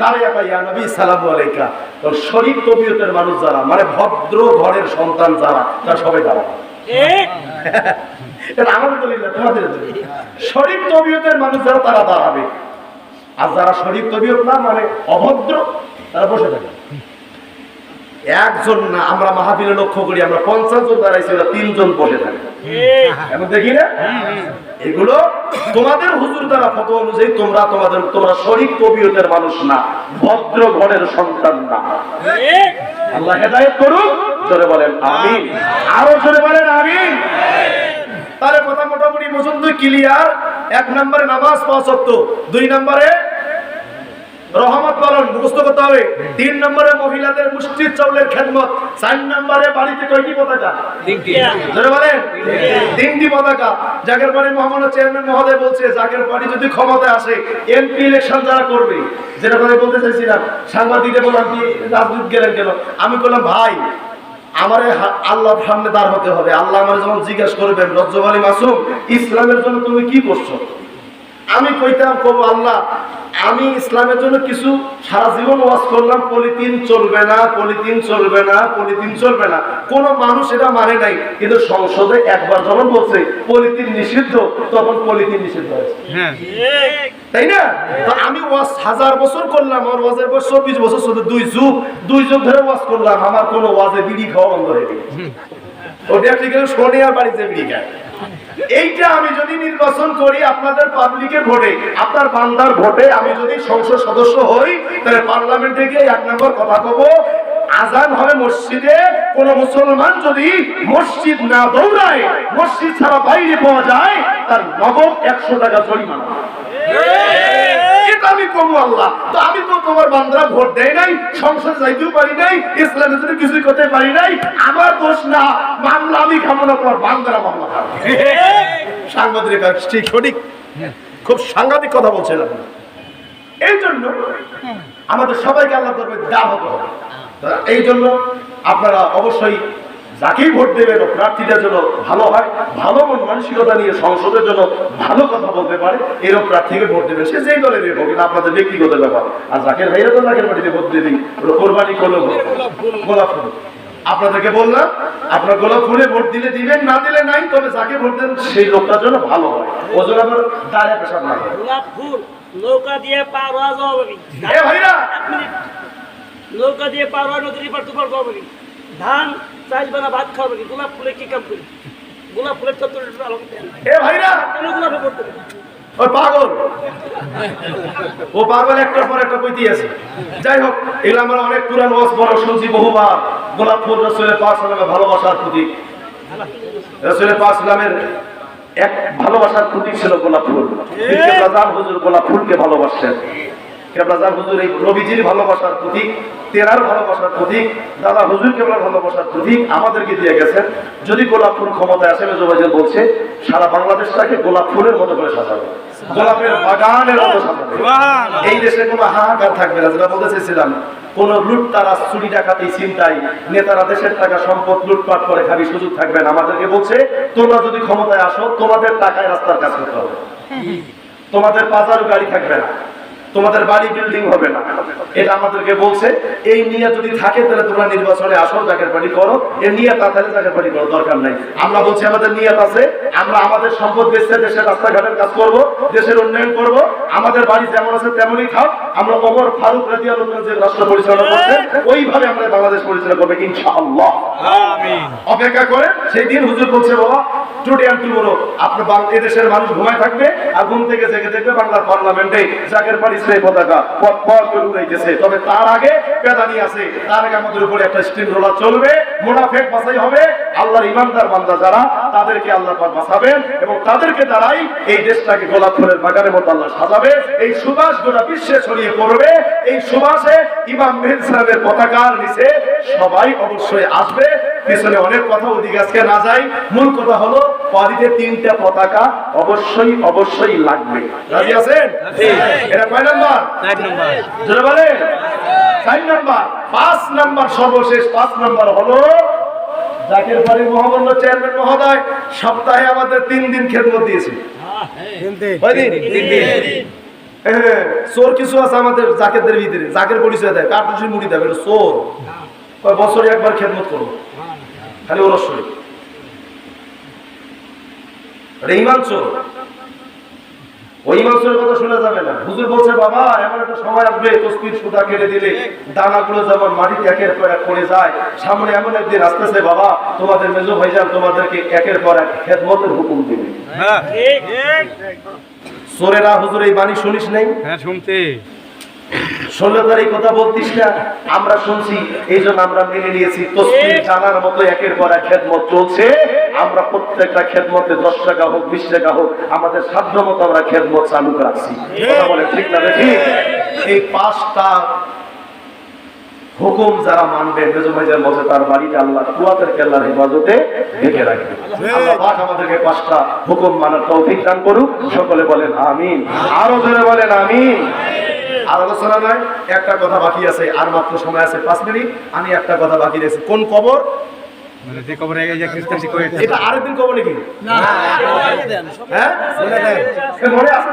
দাঁড়িয়ে পাই নবী সালাম আলাইকা তো শরীফ তবিয়তের মানুষ যারা মানে ভদ্র ঘরের সন্তান যারা তারা সবাই দাঁড়াবে এটা আমাদের তোমাদের শরীফ তবিয়তের মানুষ যারা তারা দাঁড়াবে। আর যারা শরীফ তবিয়ত না মানে অভদ্র তারা বসে থাকে একজন না, আমরা মাহাবীরে লক্ষ্য করি, আমরা পঞ্চাশ জন দাঁড়াইছি, ওরা তিনজন বসে থাকে। দেখি না? এগুলো তোমাদের হুজুর দ্বারা ফটো অনুযায়ী তোমরা তোমাদের, তোমরা শরীফ তবিয়তের মানুষ না, ভদ্র ঘরের সন্তান না। আল্লাহ হেদায়েত জোরে বলেন, আমিন। আরও জোরে বলেন, আমিন। তাহলে কথা মোটামুটি পর্যন্ত ক্লিয়ার। এক নম্বরে নামাজ দুই নম্বরে রহমত পালন মুখস্থ করতে হবে। তিন নম্বরে মহিলাদের মুষ্টির চাউলের খেদমত চার নম্বরে বাড়িতে কয়টি পতাকা। বলেন? তিনটি পতাকা। জাগের বাড়ি মহামান্য চেয়ারম্যান মহোদয় বলছে জাগের বাড়ি যদি ক্ষমতায় আসে এমপি ইলেকশন যারা করবে যেটা আমি বলতে চাইছিলাম সাংবাদিকদের বললাম কি রাজদূত গেলেন কেন? আমি বললাম ভাই আমার আল্লাহ সামনে দাঁড় হতে হবে। আল্লাহ আমার যখন জিজ্ঞাসা করবেন রজ্জব আলী মাসুম ইসলামের জন্য তুমি কি করছ? আমি কইতাম কবো আল্লাহ আমি ইসলামের জন্য কিছু সারা জীবন ওয়াজ করলাম পলিথিন চলবে না পলিথিন চলবে না পলিথিন চলবে না। কোন মানুষ এটা মানে নাই কিন্তু সংসদে একবার যখন বলছে পলিথিন নিষিদ্ধ তখন পলিথিন নিষিদ্ধ হয়েছে। তাই না? তো আমি ওয়াজ হাজার বছর করলাম আমার ওয়াজের বয়স চব্বিশ বছর শুধু দুই যুগ দুই যুগ ধরে ওয়াজ করলাম আমার কোনো ওয়াজে বিড়ি খাওয়া বন্ধ হয়ে গেছে। ওটা একটি গেলে সোনিয়ার বাড়িতে বিড়ি খায়। এইটা আমি যদি নির্বাচন করি আপনাদের পাবলিকের ভোটে, আপনার বান্দার ভোটে আমি যদি সংসদ সদস্য হই, তাহলে পার্লামেন্টে গিয়ে এক নম্বর কথা কব, আজান হবে মসজিদে, কোন মুসলমান যদি মসজিদ না দৌড়ায়, মসজিদ ছাড়া বাইরে পাওয়া যায়, তার নগদ একশো টাকা জরিমানা। আমি কমু আল্লাহ। তো আমি তো তোমার বান্দরা ভোট দেয় নাই সংসদ যাইতেও পারি নাই ইসলামের জন্য কিছুই করতে পারি নাই আমার দোষ না মামলা আমি খাব না তোমার বান্দরা মামলা সাংবাদিক ঠিক সঠিক। খুব সাংঘাতিক কথা বলছেন আপনি এই জন্য আমাদের সবাইকে আল্লাহ করবে দেওয়া হতে হবে এই জন্য আপনারা অবশ্যই যাকেই ভোট দেবেন প্রার্থীটা যেন ভালো হয় ভালো মন মানসিকতা নিয়ে সংসদের জন্য ভালো কথা বলতে পারে এরকম প্রার্থীকে ভোট দেবেন সে যেই দলের হোক এটা আপনাদের ব্যক্তিগত ব্যাপার। আর জাকের ভাইরা তো জাকের বাড়িতে ভোট দিয়ে দিন কোরবানি করল গোলাপ ফুল। আপনাদেরকে বললাম আপনার গোলাপ ফুলে ভোট দিলে দিবেন না দিলে নাই তবে যাকে ভোট দেন সেই লোকটার জন্য ভালো হয়। ও যেন আবার দাঁড়িয়ে পেশাব না। গোলাপ ফুল নৌকা দিয়ে পার হওয়া ভাইরা! নৌকা দিয়ে পার হওয়া নদীর পার তুপার ধান চাষ বানা ভাত খাওয়া গোলাপ ফুলে কি কাম করি? গোলাপ ফুলের চত্বর এ ভাইরা! কেন গোলাপে পড়তে ওই পাগল! ও পাগল একটার পর একটা আছে। যাই হোক এগুলো আমরা অনেক পুরান ওয়াজ বড় শুনছি বহুবার। গোলাপ ফুল রসুলের পাঁচ সালামে ভালোবাসার প্রতীক। রসুলের পাঁচ সালামের এক ভালোবাসার প্রতীক ছিল গোলাপ ফুল। হুজুর গোলাপ ফুলকে ভালোবাসছেন কেবলাজান হুজুর এই নবীজির ভালোবাসার প্রতীক তেরার ভালোবাসার প্রতীক দাদা হুজুর কেবলার ভালোবাসার প্রতীক আমাদেরকে দিয়ে গেছেন। যদি গোলাপ ফুল ক্ষমতায় আসে মেজবাজার বলছে সারা বাংলাদেশটাকে গোলাপ ফুলের মতো করে সাজাবে। গোলাপের বাগানের মতো সাজাবে। এই দেশে কোনো হাহাকার থাকবে না যেটা বলতে চাইছিলাম। কোন লুটতারা চুরি ডাকাতি নেতারা দেশের টাকা সম্পদ লুটপাট করে খাবি সুযোগ থাকবে না। আমাদেরকে বলছে তোমরা যদি ক্ষমতায় আসো তোমাদের টাকায় রাস্তার কাজ করতে হবে। তোমাদের বাজারও গাড়ি থাকবে না। তোমাদের বাড়ি বিল্ডিং হবে না। এটা আমাদেরকে বলছে এই নিয়ে যদি থাকে তাহলে তোমরা নির্বাচনে আসো জাকের বাড়ি করো। এর নিয়ে তাহলে জাকের বাড়ি করো দরকার নাই। আমরা বলছি আমাদের নিয়ত আছে আমরা আমাদের সম্পদ বেচতে দেশের রাস্তাঘাটের কাজ করব দেশের উন্নয়ন করব। আমাদের বাড়ি যেমন আছে তেমনই থাক। আমরা ওমর ফারুক রাজি আলোচনা যে রাষ্ট্র পরিচালনা করছেন ওইভাবে আমরা বাংলাদেশ পরিচালনা করবে ইনশাআল্লাহ। অপেক্ষা করে সেই দিন হুজুর বলছে বাবা টুডে অ্যান্ড টুমোরো আপনার এদেশের মানুষ ঘুমায় থাকবে আর ঘুম থেকে জেগে দেখবে বাংলার পার্লামেন্টে জাকের বাড়ি সেই পতাকা পথ পথ করে উড়াইতেছে। তবে তার আগে বেদানি আছে। তার আগে আমাদের উপরে একটা স্টিম রোলার চলবে। মুনাফেক বাছাই হবে। আল্লাহর ইমানদার বান্দা যারা, তাদেরকে আল্লাহ পাক বাঁচাবেন এবং তাদেরকে দ্বারাই এই দেশটাকে গোলাপ ফুলের বাগানের মতো আল্লাহ সাজাবে। এই সুবাস গোটা বিশ্বে ছড়িয়ে পড়বে। এই সুবাসে ইমাম মেহের সাহেবের পতাকার নিচে সবাই অবশ্যই আসবে। পিছনে অনেক কথা ওদিকে আজকে না যাই। মূল কথা হলো বাড়িতে তিনটা পতাকা অবশ্যই অবশ্যই লাগবে। রাজি আছেন? এটা কয় নাম্বার? জোরে বলে চার নাম্বার। পাঁচ নাম্বার সর্বশেষ পাঁচ নাম্বার হলো জাকির বাড়ির মহামান্য চেয়ারম্যান মহোদয় সপ্তাহে আমাদের তিন দিন খেদমত দিয়েছে। কয়দিন? হ্যাঁ, চোর কিছু আছে আমাদের জাকেরদের ভিতরে। জাকের পরিচয় দেয় কার্টুসি মুড়ি দেবে? এটা চোর। কয় বছরে একবার খেদমত করব। খালি এটা ইমান চোর। ওই কথা শোনা যাবে না। হুজুর বলছে বাবা এমন একটা সময় আসবে তসবির সুতা কেটে দিলে দানাগুলো যেমন মাটিতে একের পর এক পড়ে যায় সামনে এমন একদিন আসতেছে বাবা তোমাদের মেজো ভাইজান তোমাদেরকে একের পর এক খেদমতের হুকুম দিবে। চোরেরা হুজুর এই বাণী শুনিস নাই? হ্যাঁ শুনতে ষোলো তারিখ কথা বলতিস না? আমরা শুনছি এই জন্য আমরা মেনে নিয়েছি তসবির জানার মতো একের পর এক খেদমত চলছে। আমরা প্রত্যেকটা খেদমতে দশ টাকা হোক বিশ টাকা হোক আমাদের সাধ্য মতো আমরা খেদমত চালু রাখছি কথা বলে ঠিক না দেখি এই পাঁচটা হুকুম যারা মানবে মেজো ভাইজার মধ্যে তার বাড়িতে আল্লাহ কুয়াতের কেল্লার হেফাজতে ঢেকে রাখবে আল্লাহ পাক আমাদেরকে পাঁচটা হুকুম মানার তৌফিক দান করুক সকলে বলেন আমিন আরও জোরে বলেন আমিন আর আলোচনা নয় একটা কথা বাকি আছে আর মাত্র সময় আছে পাঁচ মিনিট আমি একটা কথা বাকি কোন কবর মানে যে কবরে এই যে খ্রিস্টান করে এটা আরেকদিন কবর নাকি হ্যাঁ মনে আছে?